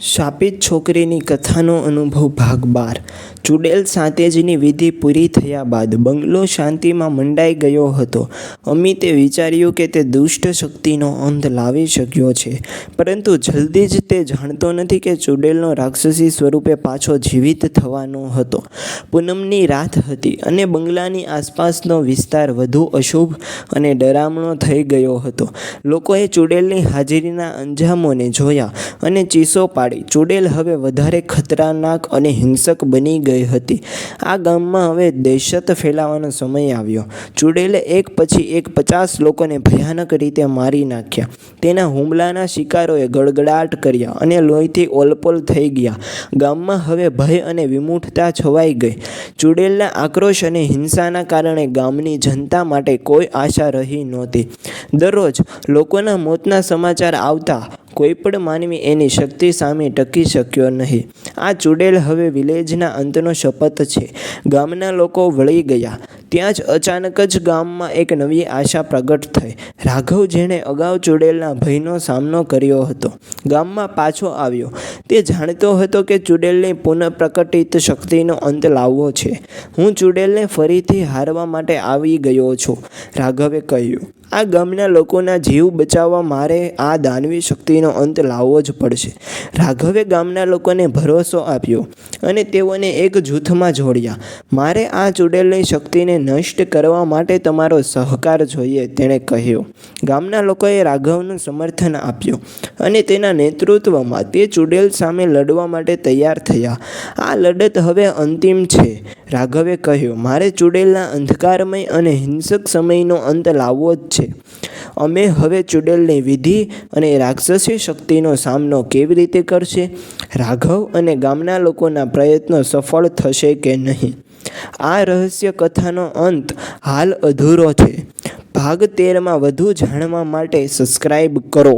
શાપિત છોકરીની કથાનો અનુભવ ભાગ બાર. ચૂડેલ સાતેજની વિધિ પૂરી થયા બાદ બંગલો શાંતિમાં મંડાઈ ગયો હતો. અમિતે વિચાર્યું કે તે દુષ્ટ શક્તિનો અંત લાવી શક્યો છે. પરંતુ જલ્દી જ તે જાણતો નથી કે ચૂડેલનો રાક્ષસી સ્વરૂપે પાછો જીવિત થવાનો હતો. પૂનમની રાત હતી અને બંગલાની આસપાસનો વિસ્તાર વધુ અશુભ અને ડરામણો થઈ ગયો હતો. લોકોએ ચૂડેલની હાજરીના અંજામોને જોયા અને ચીસો પાડી ચૂડેલ હવે વધારે ખતરનાક અને હિંસક બની ગઈ હતી. આ ગામમાં હવે દહેશત ફેલાવાનો સમય આવ્યો. ચૂડેલે એક પછી એક પચાસ લોકોને ભયાનક રીતે મારી નાખ્યા. તેના હુમલાના શિકારોએ ગડગડાટ કર્યા અને લોહીથી ઓલપોલ થઈ ગયા. ગામમાં હવે ભય અને વિમુઠતા છવાઈ ગઈ. ચૂડેલના આક્રોશ અને હિંસાના કારણે ગામની જનતા માટે કોઈ આશા રહી નહોતી. દરરોજ લોકોના મોતના સમાચાર આવતા કોઈ પણ માનવી એની શક્તિ સામે ટકી શક્યો નહીં. આ ચૂડેલ હવે વિલેજના અંતનો શપથ છે. ગામના લોકો વળી ગયા. ત્યાં જ અચાનક જ ગામમાં એક નવી આશા પ્રગટ થઈ. રાઘવ જેણે અગાઉ ચૂડેલના ભયનો સામનો કર્યો હતો. ગામમાં પાછો આવ્યો. તે જાણતો હતો કે ચૂડેલની પુનઃપ્રકટિત શક્તિનો અંત લાવવો છે. હું ચૂડેલને ફરીથી હારવા માટે આવી ગયો છું. રાઘવે કહ્યું આ ગામના લોકોના જીવ બચાવવા મારે આ દાનવી શક્તિનો અંત લાવવો જ પડશે. રાઘવે ગામના લોકોને ભરોસો આપ્યો અને તેઓને એક જૂથમાં જોડ્યા. મારે આ ચૂડેલની શક્તિને નષ્ટ કરવા માટે તમારો સહકાર જોઈએ, તેણે કહ્યું. ગામના લોકોએ રાઘવનું સમર્થન આપ્યું અને તેના નેતૃત્વમાં તે ચૂડેલ સામે લડવા માટે તૈયાર થયા. આ લડત હવે અંતિમ છે. રાઘવે કહ્યું, મારે ચૂડેલના અંધકારમય અને હિંસક સમયનો અંત લાવવો જ છે. અમે હવે ચૂડેલની વિધિ અને રાક્ષસી શક્તિનો સામનો કેવી રીતે કરશે? રાઘવ અને ગામના લોકોના પ્રયત્નો સફળ થશે કે નહીં? આ રહસ્ય કથાનો અંત હાલ અધૂરો છે. ભાગ તેરમાં વધુ જાણવા માટે સબસ્ક્રાઈબ કરો.